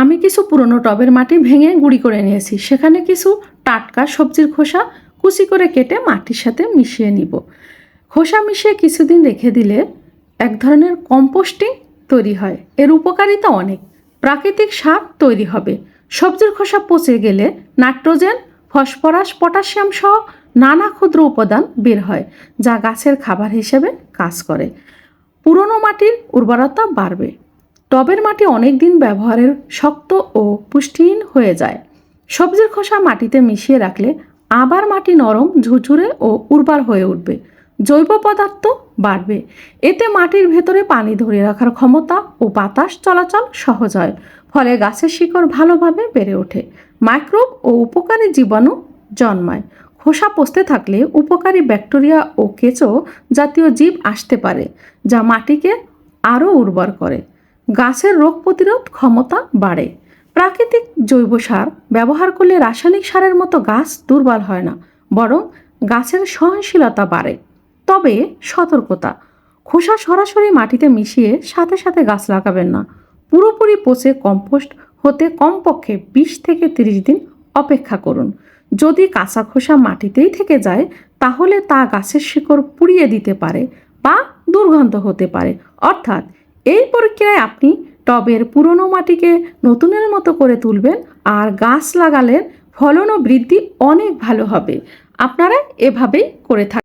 আমি কিছু পুরনো টবের মাটি ভেঙে গুঁড়ি করে নিয়েছি। সেখানে কিছু টাটকা সবজির খোসা কুচি করে কেটে মাটির সাথে মিশিয়ে নিব। খোসা মিশিয়ে কিছুদিন রেখে দিলে এক ধরনের কম্পোস্টিং তৈরি হয়। এর উপকারিতা অনেক। প্রাকৃতিক সার তৈরি হবে। সবজির খোসা পচে গেলে নাইট্রোজেন, ফসফরাস, পটাশিয়াম সহ নানা ক্ষুদ্র উপাদান বের হয়, যা গাছের খাবার হিসেবে কাজ করে। পুরনো মাটির উর্বরতা বাড়বে। টবের মাটি অনেক দিন ব্যবহারের শক্ত ও পুষ্টিহীন হয়ে যায়। সবজির খোসা মাটিতে মিশিয়ে রাখলে আবার মাটি নরম, ঝুরঝুরে ও উর্বর হয়ে উঠবে। জৈব পদার্থ বাড়বে। এতে মাটির ভেতরে পানি ধরে রাখার ক্ষমতা ও বাতাস চলাচল সহজ হয়, ফলে গাছের শিকড় ভালোভাবে বেড়ে ওঠে। মাইক্রোব ও উপকারী জীবাণু জন্মায়। খোসা পচতে থাকলে উপকারী ব্যাকটেরিয়া ও কেঁচো জাতীয় জীব আসতে পারে, যা মাটিকে আরও উর্বর করে। গাছের রোগ প্রতিরোধ ক্ষমতা বাড়ে। প্রাকৃতিক জৈব সার ব্যবহার করলে রাসায়নিক সারের মতো গাছ দুর্বল হয় না, বরং গাছের সহনশীলতা বাড়ে। তবে সতর্কতা, খোসা সরাসরি মাটিতে মিশিয়ে সাথে সাথে গাছ লাগাবেন না। পুরোপুরি পচে কম্পোস্ট হতে কমপক্ষে বিশ থেকে তিরিশ দিন অপেক্ষা করুন। যদি কাঁচা খোসা মাটিতেই থেকে যায়, তাহলে তা গাছের শিকড় পুড়িয়ে দিতে পারে বা দুর্গন্ধ হতে পারে। অর্থাৎ এই প্রক্রিয়ায় আপনি টবের পুরনো মাটিকে নতুনের মতো করে তুলবেন আর গাছ লাগালে ফলন ও বৃদ্ধি অনেক ভালো হবে। আপনারা এভাবেই করে থাকুন